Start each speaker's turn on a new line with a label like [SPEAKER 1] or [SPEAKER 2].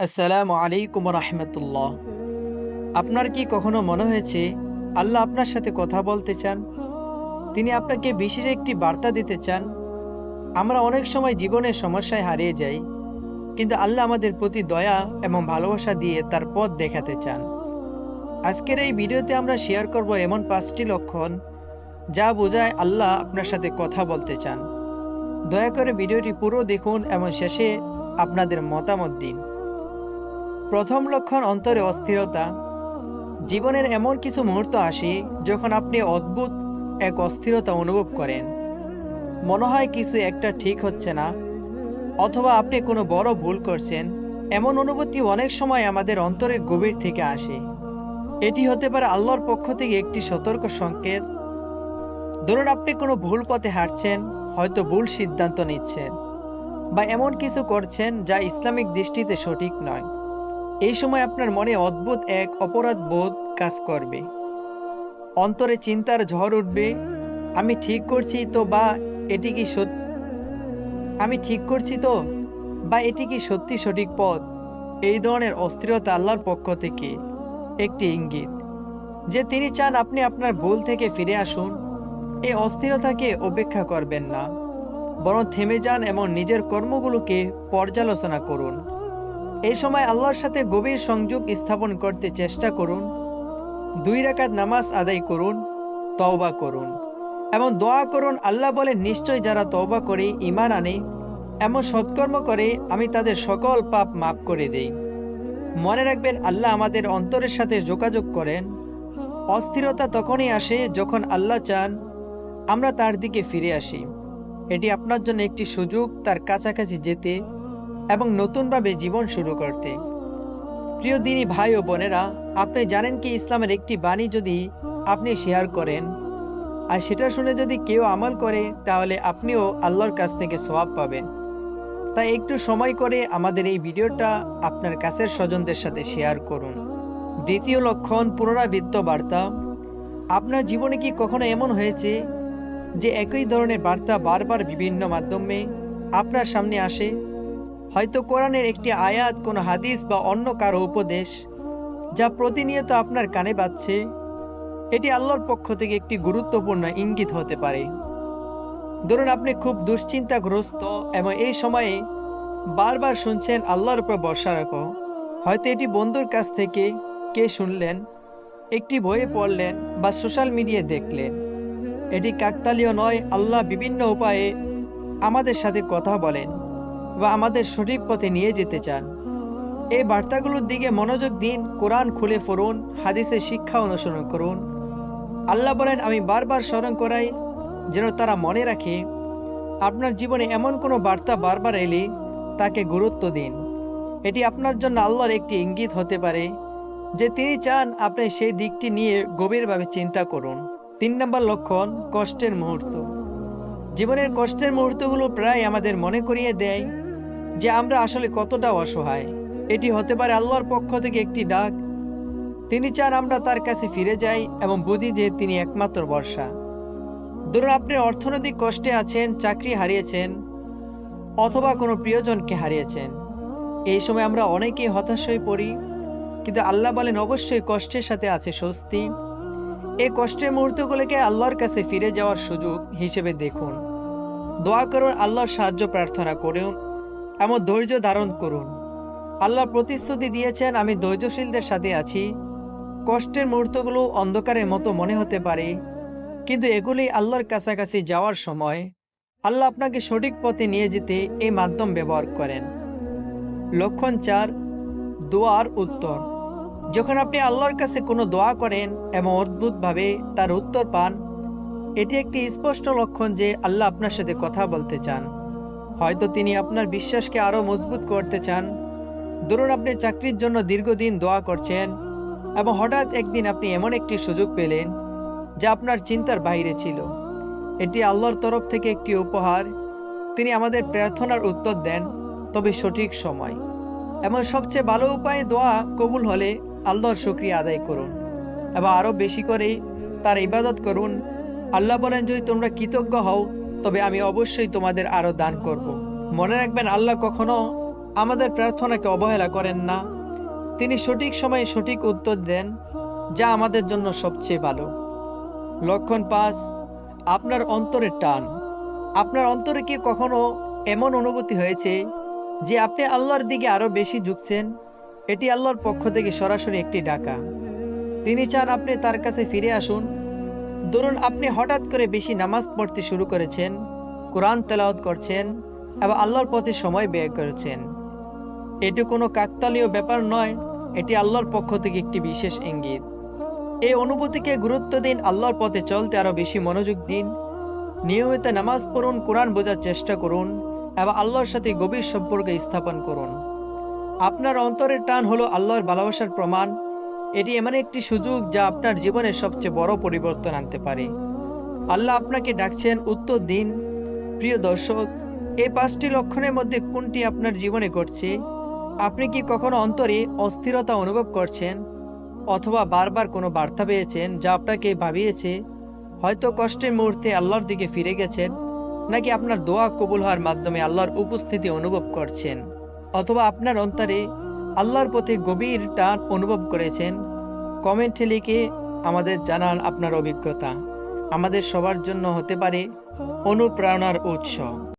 [SPEAKER 1] আসসালামু আলাইকুম রহমতুল্লাহ আপনার কি কখনো মনে হয়েছে আল্লাহ আপনার সাথে কথা বলতে চান? তিনি আপনাকে বিশেষ একটি বার্তা দিতে চান? আমরা অনেক সময় জীবনের সমস্যায় হারিয়ে যাই, কিন্তু আল্লাহ আমাদের প্রতি দয়া এবং ভালোবাসা দিয়ে তার পথ দেখাতে চান। আজকের এই ভিডিওতে আমরা শেয়ার করব এমন পাঁচটি লক্ষণ যা বোঝায় আল্লাহ আপনার সাথে কথা বলতে চান। দয়া করে ভিডিওটি পুরো দেখুন এবং শেষে আপনাদের মতামত দিন। প্রথম লক্ষণ অন্তরে অস্থিরতা। জীবনের এমন কিছু মুহূর্ত আসে যখন আপনি অদ্ভুত এক অস্থিরতা অনুভব করেন। মনে হয় কিছু একটা ঠিক হচ্ছে না, অথবা আপনি কোনো বড় ভুল করছেন। এমন অনুভূতি অনেক সময় আমাদের অন্তরের গভীর থেকে আসে। এটি হতে পারে আল্লাহর পক্ষ থেকে একটি সতর্ক সংকেত। ধরুন আপনি কোনো ভুল পথে হাঁটছেন, হয়তো ভুল সিদ্ধান্ত নিচ্ছেন, বা এমন কিছু করছেন যা ইসলামিক দৃষ্টিতে সঠিক নয়। এই সময় আপনার মনে অদ্ভুত এক অপরাধ বোধ কাজ করবে। অন্তরে চিন্তার ঝড় উঠবে, আমি ঠিক করছি তো বা এটি কি সত্যি আমি ঠিক করছি তো বা এটি কি সত্যি সঠিক পথ? এই ধরনের অস্থিরতা আল্লাহর পক্ষ থেকে একটি ইঙ্গিত। যে তিনি চান আপনি আপনার ভুল থেকে ফিরে আসুন, এই অস্থিরতাকে উপেক্ষা করবেন না, বরং থেমে যান এবং নিজের কর্মগুলোকে পর্যালোচনা করুন। এই সময় আল্লাহর সাথে গভীর সংযোগ স্থাপন করতে চেষ্টা করুন। দুই রাকাত নামাজ আদায় করুন, তওবা করুন। এবং দোয়া করুন, আল্লাহ বলে, নিশ্চয় যারা তওবা করে ইমান আনে। এমন সৎকর্ম করে, আমি তাদের সকল পাপ মাফ করে দেই। মনে রাখবেন, আল্লাহ আমাদের অন্তরের সাথে যোগাযোগ করেন। অস্থিরতা তখনই আসে যখন আল্লাহ চান আমরা তার দিকে ফিরে আসি। এটি আপনার জন্য একটি সুযোগ, তার কাছাকাছি যেতে। এবং নতুনভাবে জীবন শুরু করতে। প্রিয় দিনী ভাই ও বোনেরা, আপনি জানেন কি ইসলামের একটি বাণী যদি আপনি শেয়ার করেন? আর সেটা শুনে যদি কেউ আমল করে, তাহলে আপনিও আল্লাহর কাছ থেকে সওয়াব পাবেন। তাই একটু সময় করে আমাদের এই ভিডিওটা আপনার কাছের স্বজনদের সাথে শেয়ার করুন। দ্বিতীয় লক্ষণ, পুনরাবৃত্ত বার্তা। আপনার জীবনে কি কখনো এমন হয়েছে যে একই ধরনের বার্তা বারবার বিভিন্ন মাধ্যমে আপনার সামনে আসে? হয়তো কোরআনের একটি আয়াত, কোনো হাদিস বা অন্য কারও উপদেশ যা প্রতিনিয়ত আপনার কানে বাজছে, এটি আল্লাহর পক্ষ থেকে একটি গুরুত্বপূর্ণ ইঙ্গিত হতে পারে। ধরুন আপনি খুব দুশ্চিন্তাগ্রস্ত এবং এই সময়ে বারবার শুনছেন আল্লাহর উপর ভরসা রাখো। হয়তো এটি বন্ধুর কাছ থেকে কে শুনলেন, একটি বইয়ে পড়লেন বা সোশ্যাল মিডিয়ায় দেখলেন। এটি কাকতালীয় নয়, আল্লাহ বিভিন্ন উপায়ে আমাদের সাথে কথা বলেন। বা আমাদের সঠিক পথে নিয়ে যেতে চান। এই বার্তাগুলোর দিকে মনোযোগ দিন, কোরআন খুলে পড়ুন, হাদিসের শিক্ষা অনুসরণ করুন। আল্লাহ বলেন, আমি বারবার স্মরণ করাই, যেন তারা মনে রাখে, আপনার জীবনে এমন কোনো বার্তা বারবার এলে, তাকে গুরুত্ব দিন। এটি আপনার জন্য আল্লাহর একটি ইঙ্গিত হতে পারে, যে তিনি চান আপনি সেই দিকটি নিয়ে গভীরভাবে চিন্তা করুন। তিন নম্বর লক্ষণ, কষ্টের মুহূর্ত। জীবনের কষ্টের মুহূর্তগুলো প্রায় আমাদের মনে করিয়ে দেয় যে আমরা আসলে কতটা অসহায়। এটি হতে পারে আল্লাহর পক্ষ থেকে একটি ডাক। তিনি চান আমরা তার কাছে ফিরে যাই এবং বুঝি যে তিনি একমাত্র বর্ষা ধরুন আপনি অর্থনৈতিক কষ্টে আছেন, চাকরি হারিয়েছেন, অথবা কোনো প্রিয়জনকে হারিয়েছেন। এই সময় আমরা অনেকেই হতাশ হয়ে পড়ি, কিন্তু আল্লাহ বলেন অবশ্যই কষ্টের সাথে আছে স্বস্তি। এই কষ্টের মুহূর্তগুলোকে আল্লাহর কাছে ফিরে যাওয়ার সুযোগ হিসেবে দেখুন। দোয়া করুন, আল্লাহর সাহায্য প্রার্থনা করুন। এমন ধৈর্য ধারণ করুন। আল্লাহ প্রতিশ্রুতি দিয়েছেন, আমি ধৈর্যশীলদের সাথে আছি। কষ্টের মুহূর্তগুলো অন্ধকারের মতো মনে হতে পারে, কিন্তু এগুলি আল্লাহর কাছাকাছি যাওয়ার সময় আল্লাহ আপনাকে সঠিক পথে নিয়ে যেতে এই মাধ্যম ব্যবহার করেন। লক্ষণ চার, দোয়ার উত্তর। যখন আপনি আল্লাহর কাছে কোনো দোয়া করেন এবং অদ্ভুতভাবে তার উত্তর পান, এটি একটি স্পষ্ট লক্ষণ যে আল্লাহ আপনার সাথে কথা বলতে চান। হয়তো তিনি আপনার বিশ্বাসকে আরও মজবুত করতে চান। ধরুন আপনি চাকরির জন্য দীর্ঘদিন দোয়া করছেন এবং হঠাৎ একদিন আপনি এমন একটি সুযোগ পেলেন যা আপনার চিন্তার বাইরে ছিল। এটি আল্লাহর তরফ থেকে একটি উপহার। তিনি আমাদের প্রার্থনার উত্তর দেন, তবে সঠিক সময়। এবং সবচেয়ে ভালো উপায়ে দোয়া কবুল হলে আল্লাহর শুক্রিয়া আদায় করুন। এবং আরও বেশি করে তার ইবাদত করুন। আল্লাহ বলেন, যদি তোমরা কৃতজ্ঞ হও তবে আমি অবশ্যই তোমাদের আরও দান করব। মনে রাখবেন, আল্লাহ কখনো আমাদের প্রার্থনাকে অবহেলা করেন না। তিনি সঠিক সময়ে সঠিক উত্তর দেন, যা আমাদের জন্য সবচেয়ে ভালো। লক্ষণ পাঁচ, আপনার অন্তরের টান। আপনার অন্তরে কি কখনো এমন অনুভূতি হয়েছে যে আপনি আল্লাহর দিকে আরও বেশি ঝুঁকছেন? এটি আল্লাহর পক্ষ থেকে সরাসরি একটি ডাকা। তিনি চান আপনি তার কাছে ফিরে আসুন ধরুন আপনি হঠাৎ করে বেশি নামাজ পড়তে শুরু করেছেন, কোরআন তেলাওত করছেন এবং আল্লাহর পথে সময় ব্যয় করেছেন। এটি কোনো কাকতালীয় ব্যাপার নয়, এটি আল্লাহর পক্ষ থেকে একটি বিশেষ ইঙ্গিত। এই অনুভূতিকে গুরুত্ব দিন, আল্লাহর পথে চলতে আরও বেশি মনোযোগ দিন। নিয়মিত নামাজ পড়ুন, কোরআন বোঝার চেষ্টা করুন এবং আল্লাহর সাথে গভীর সম্পর্ক স্থাপন করুন। আপনার অন্তরের টান হলো আল্লাহর ভালোবাসার প্রমাণ এটি এমন একটি সুযোগ যা আপনার জীবনের সবচেয়ে বড় পরিবর্তন আনতে পারে। আল্লাহ আপনাকে ডাকছেন, উত্তর দিন। প্রিয় দর্শক এই পাঁচটি লক্ষণের মধ্যে কোনটি আপনার জীবনে ঘটছে? আপনি কি কখনো অন্তরে অস্থিরতা অনুভব করছেন? অথবা বারবার কোনো বার্তা পেয়েছেন যা আপনাকে ভাবিয়েছে? হয়তো কষ্টের মুহূর্তে আল্লাহর দিকে ফিরে গেছেন, নাকি আপনার দোয়া কবুল হওয়ার মাধ্যমে আল্লাহর উপস্থিতি অনুভব করছেন? অথবা আপনার অন্তরে আল্লাহর পথে গভীর টান অনুভব করেছেন। কমেন্টে লিখে আমাদের জানান আপনার অভিজ্ঞতা। আমাদের সবার জন্য হতে পারে অনুপ্রেরণার উৎস।